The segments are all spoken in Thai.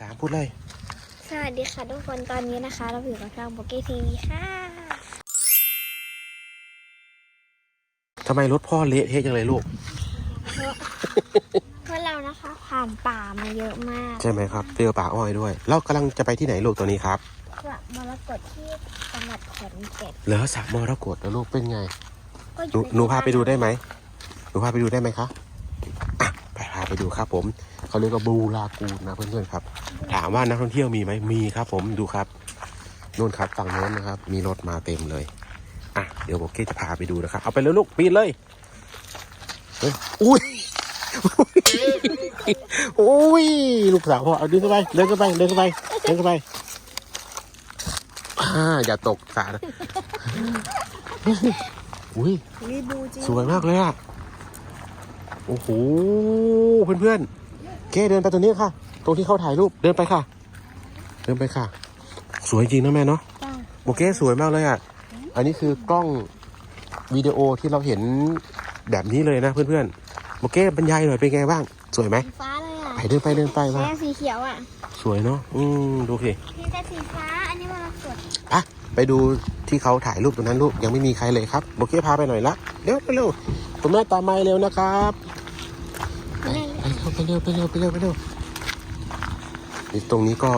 สามพูดเลย สวัสดีค่ะทุกคนตอนนี้นะคะ เราอยู่กับช่องโบเก้ทีวีค่ะทำไมรถพ่อเละเทะจังเลยลูก เพราะเรานะคะผ่านป่ามาเยอะมากใช่ไหมครับเจอป่าอ้อยด้วยแล้วกำลังจะไปที่ไหนลูกตัวนี้ครับกลับมรกตที่จังหวัดขอนแก่นเหลือสระมรกตแล้วลูกเป็นไงก็หนูหนูพาไปดูได้ไหมหนูพาไปดูได้ไหมคะอะไปพาไปดูครับผม เขาเรียกว่าบูรากูนนะเพื่อนๆครับ ถามว่านักท่องเที่ยวมีไหมมีครับ ผมดูครับนู่นครับฝั่งโน้นนะครับ มีรถมาเต็มเลยอะเดี๋ยวโบเก้จะพาไปดูนะครับ เอาไปเลยลูกปีนเลยเฮ้ยอุ้ยโอ้ยลูกสาวพ่อเอาเดินเข้าไปเดินเข้าไปเดินเข้าไปเดินเข้าไปอ่าอย่าตกสานะอุ้ยรีบูจริงสวยมากเลยอะโอ้โหเพื่อนๆ เก้เดินไปตรงนี้ค่ะ ตรงที่เขาถ่ายรูปเดินไปค่ะ เดินไปค่ะ สวยจริงนะแม่เนาะจ้าโอเคสวยมากเลยอะ อันนี้คือกล้องวิดีโอที่เราเห็นแบบนี้เลยนะเพื่อนๆโอเคบรรยายหน่อยเป็นไงบ้าง สวยไหมสีฟ้าเลยอะไปเดินไปเดินไปมาแค่สีเขียวอะสวยเนาะอืมดูสินี่แต่สีฟ้า อันนี้มรกตอะไปดูที่เขาถ่ายรูปตรงนั้นลูกยังไม่มีใครเลยครับโอเคพาไปหน่อยละเร็วไปเร็วคุณแม่ตามมาเร็วนะครับไปไป เร็วไปเร็วไปเร็วไปเร็วนี่ตรงนี้ก็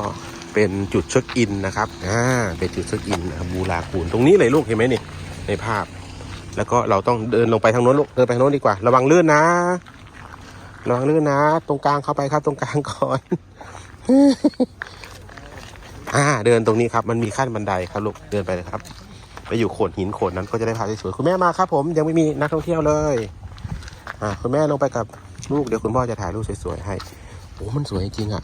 เป็นจุดเช็คอินนะครับอ่าเป็นจุดเช็คอินบูราคูนตรงนี้เลยลูกเห็นไหมนี่ในภาพ แล้วก็เราต้องเดินลงไปทางโน้นลูกเดินไปทางโน้นดีกว่า ระวังลื่นนะระวังลื่นนะ ตรงกลางเข้าไปครับ ตรงกลางก่อนอ่าเดินตรงนี้ครับ มันมีขั้นบันไดครับลูกเดินไปเลยครับ ไปอยู่โขดหินโขดนั้นก็จะได้ภาพสวยคุณแม่มาครับ ผมยังไม่มีนักท่องเที่ยวเลย อ่าคุณแม่ลงไปกับ ลูกเดี๋ยวคุณพ่อจะถ่ายรูปสวยๆให้โอ้มันสวยจริงอะ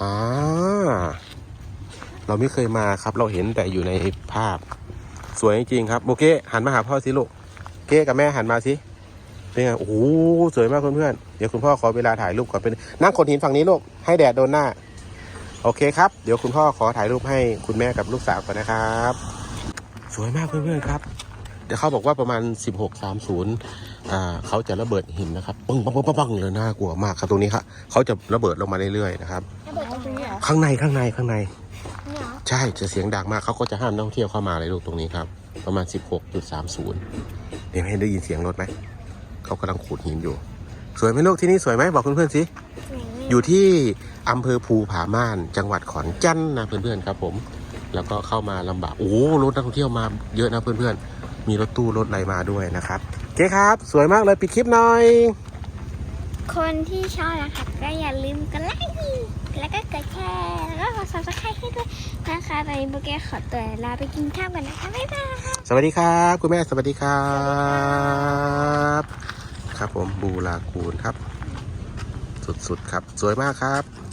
อ่าเราไม่เคยมาครับ เราเห็นแต่อยู่ในภาพ สวยจริงครับโอเคหันมาหาพ่อสิลูกเก้กับแม่หันมาสิเป็นไงโอ้โหสวยมากเพื่อนๆเดี๋ยวคุณพ่อขอเวลาถ่ายรูปก่อนเป็นนั่งโขดหินฝั่งนี้ลูกให้แดดโดนหน้า โอเคครับ เดี๋ยวคุณพ่อขอถ่ายรูปให้คุณแม่กับลูกสาวก่อนนะครับ สวยมากเพื่อนๆครับ เดี๋ยวเขาบอกว่าประมาณ 1630อ่าเขาจะระเบิดหินนะครับปังปังปังปังปังเลยน่ากลัวมากครับตรงนี้ครับเขาจะระเบิดลงมาเรื่อยๆนะครับ ระเบิดตรงนี้เหรอข้างในข้างในข้างใน นี่เหรอใช่จะเสียงดังมากเขาก็จะห้ามนักท่องเที่ยวเข้ามาเลยลูกตรงนี้ครับ ประมาณ 16.30เดี๋ยวให้ได้ยินเสียงรถไหมเขากำลังขูดหินอยู่ สวยไหมลูกที่นี่สวยไหมบอกเพื่อนๆสิสวยมากอยู่ที่อำเภอภูผาม่าน จังหวัดขอนแก่นนะเพื่อนๆครับผม แล้วก็เข้ามาลำบาก โอ้โหรถนักท่องเที่ยวมาเยอะนะเพื่อนๆ มีรถตู้รถอะไรมาด้วยนะครับเจ๊ครับ สวยมากเลยปิดคลิปหน่อย คนที่ชอบนะคะก็อย่าลืมกดไลค์แล้วก็กดแชร์แล้วก็กด subscribe ให้ด้วยนะคะตอนนี้โบเก้ขอตัวลาไปกินข้าวกันนะคะบ๊ายบายสวัสดีครับคุณแม่สวัสดีครับ ครับผมบูราคูนครับ สุดๆครับ สวยมากครับ